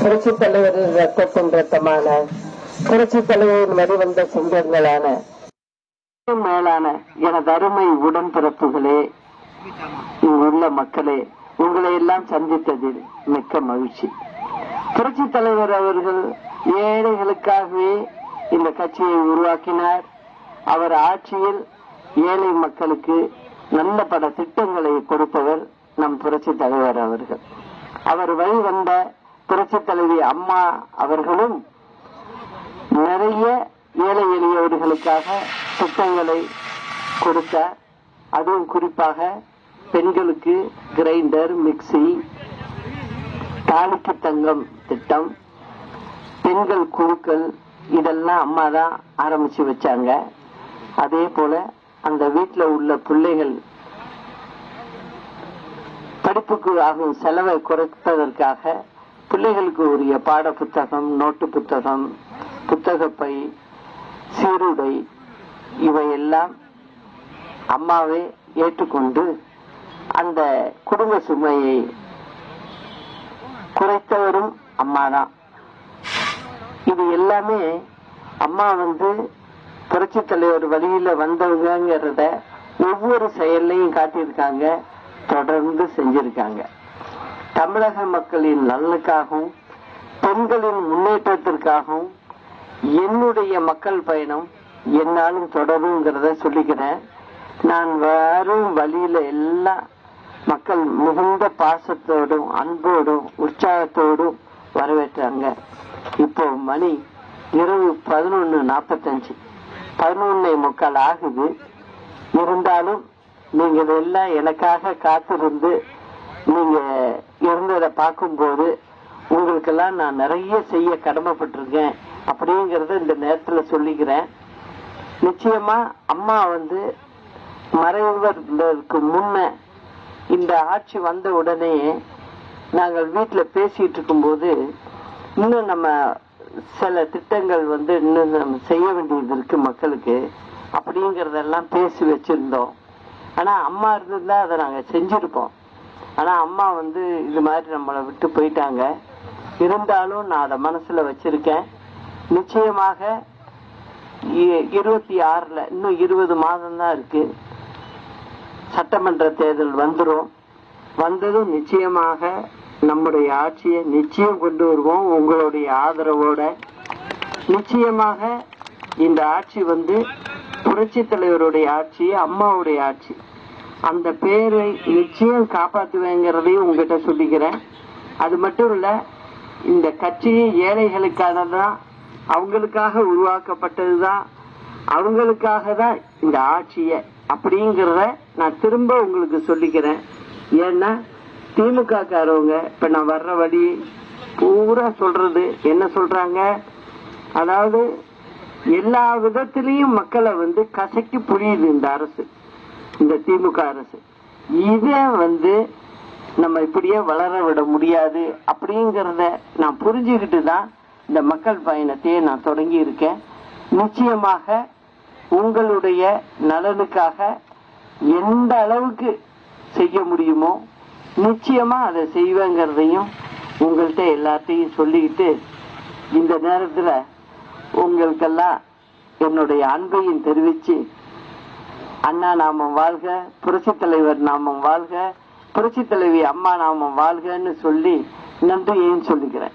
புரட்சி தலைவரின் ரத்தத்தின் ரத்தமான புரட்சி தலைவரின் வழிவந்த சிங்கங்களான மேலான எனது அருமை உடன்பிறப்புகளே இங்குள்ள மக்களே உங்களை எல்லாம் சந்தித்ததில் மிக்க மகிழ்ச்சி. புரட்சி தலைவர் அவர்கள் ஏழைகளுக்காகவே இந்த கட்சியை உருவாக்கினார். அவர் ஆட்சியில் ஏழை மக்களுக்கு நல்ல பல திட்டங்களை கொடுப்பவர் நம் புரட்சி தலைவர் அவர்கள். அவர் வழி வந்த புரட்சி தலைவி அம்மா அவர்களும் நிறைய ஏழை எளியவர்களுக்காக திட்டங்களை கொடுத்தார் அதுவும் குறிப்பாக பெண்களுக்கு கிரைண்டர் மிக்சி தாலிக்கு தங்கம் திட்டம் பெண்கள் குழுக்கள் இதெல்லாம் அம்மா தான் ஆரம்பிச்சு வச்சாங்க. அதே போல அந்த வீட்டில் உள்ள பிள்ளைகள் படிப்புக்கு ஆகும் செலவை குறைப்பதற்காக பிள்ளைகளுக்கு உரிய பாட புத்தகம் நோட்டு புத்தகம் புத்தகப்பை சீருடை இவையெல்லாம் அம்மாவே ஏற்றுக்கொண்டு அந்த குடும்ப சுமையை குறைத்தவரும் அம்மா தான் இது எல்லாமே அம்மா வந்து புரட்சி தலைவர் வழியில வந்தவங்கிறத ஒவ்வொரு செயல்லையும் காட்டியிருக்காங்க தொடர்ந்து செஞ்சிருக்காங்க. தமிழக மக்களின் நலனுக்காகவும் பெண்களின் முன்னேற்றத்திற்காகவும் என்னுடைய மக்கள் பயணம் என்னாலும் தொடருங்கிறத சொல்லிக்கிறேன். நான் வரும் வழியில எல்லாம் மக்கள் மிகுந்த பாசத்தோடும் அன்போடும் உற்சாகத்தோடும் வரவேற்றாங்க. இப்போ மணி இரவு பதினொன்னு நாற்பத்தஞ்சு பதினொன்னே முக்கால் ஆகுது. இருந்தாலும் நீங்கள் எல்லாம் எனக்காக காத்திருந்து நீங்க இருந்ததை பார்க்கும்போது உங்களுக்கெல்லாம் நான் நிறைய செய்ய கடமைப்பட்டிருக்கேன் அப்படிங்கிறத இந்த நேரத்தில் சொல்லிக்கிறேன். நிச்சயமா அம்மா வந்து மறைவதற்கு முன்ன இந்த ஆட்சி வந்த உடனே நாங்கள் வீட்டில் பேசிட்டு இருக்கும்போது இன்னும் நம்ம சில திட்டங்கள் வந்து இன்னும் நம்ம செய்ய வேண்டியது இருக்கு மக்களுக்கு அப்படிங்கிறதெல்லாம் பேசி வச்சிருந்தோம். ஆனால் அம்மா இருந்திருந்தா அதை நாங்கள் செஞ்சிருப்போம். ஆனா அம்மா வந்து இது மாதிரி நம்மளை விட்டு போயிட்டாங்க. இருந்தாலும் நான் அதை மனசுல வச்சிருக்கேன். நிச்சயமாக இ- இருபத்தி ஆறுல இன்னும் இருபது மாதம் தான் இருக்கு. சட்டமன்ற தேர்தல் வந்துடும் வந்ததும் நிச்சயமாக நம்முடைய ஆட்சியை நிச்சயம் கொண்டு வருவோம் உங்களுடைய ஆதரவோட. நிச்சயமாக இந்த ஆட்சி வந்து புரட்சி தலைவருடைய ஆட்சி அம்மாவுடைய ஆட்சி. அந்த பேரை நிச்சயம் காப்பாற்றுவேங்கிறதையும் உங்ககிட்ட சொல்லிக்கிறேன். அது மட்டும் இல்லை இந்த கட்சி ஏழைகளுக்கானதான் அவங்களுக்காக உருவாக்கப்பட்டது தான் அவங்களுக்காக தான் இந்த ஆட்சியை அப்படிங்கிறத நான் திரும்ப உங்களுக்கு சொல்லிக்கிறேன். ஏன்னா திமுக காரவங்க இப்ப நான் வர்ற வழி பூரா சொல்றது என்ன சொல்றாங்க? அதாவது எல்லா விதத்திலையும் மக்களை வந்து கசக்கி புரியுது இந்த அரசு. இந்த திமுக அரசு. இதே வந்து நம்ம இப்படியே வளர விட முடியாது அப்படிங்கிறத நான் புரிஞ்சுக்கிட்டு தான் இந்த மக்கள் பயணத்தையே நான் தொடங்கி இருக்கேன் நிச்சயமாக உங்களுடைய நலனுக்காக எந்த அளவுக்கு செய்ய முடியுமோ நிச்சயமா அதை செய்வேங்கிறதையும் உங்கள்கிட்ட எல்லாத்தையும் சொல்லிக்கிட்டு இந்த நேரத்தில் உங்களுக்கெல்லாம் என்னுடைய அன்பையும் தெரிவித்து அண்ணா நாமம் வாழ்க புரட்சி தலைவர் நாமம் வாழ்க புரட்சி தலைவி அம்மா நாமம் வாழ்கன்னு சொல்லி நன்றியையும் சொல்லிக்கிறேன்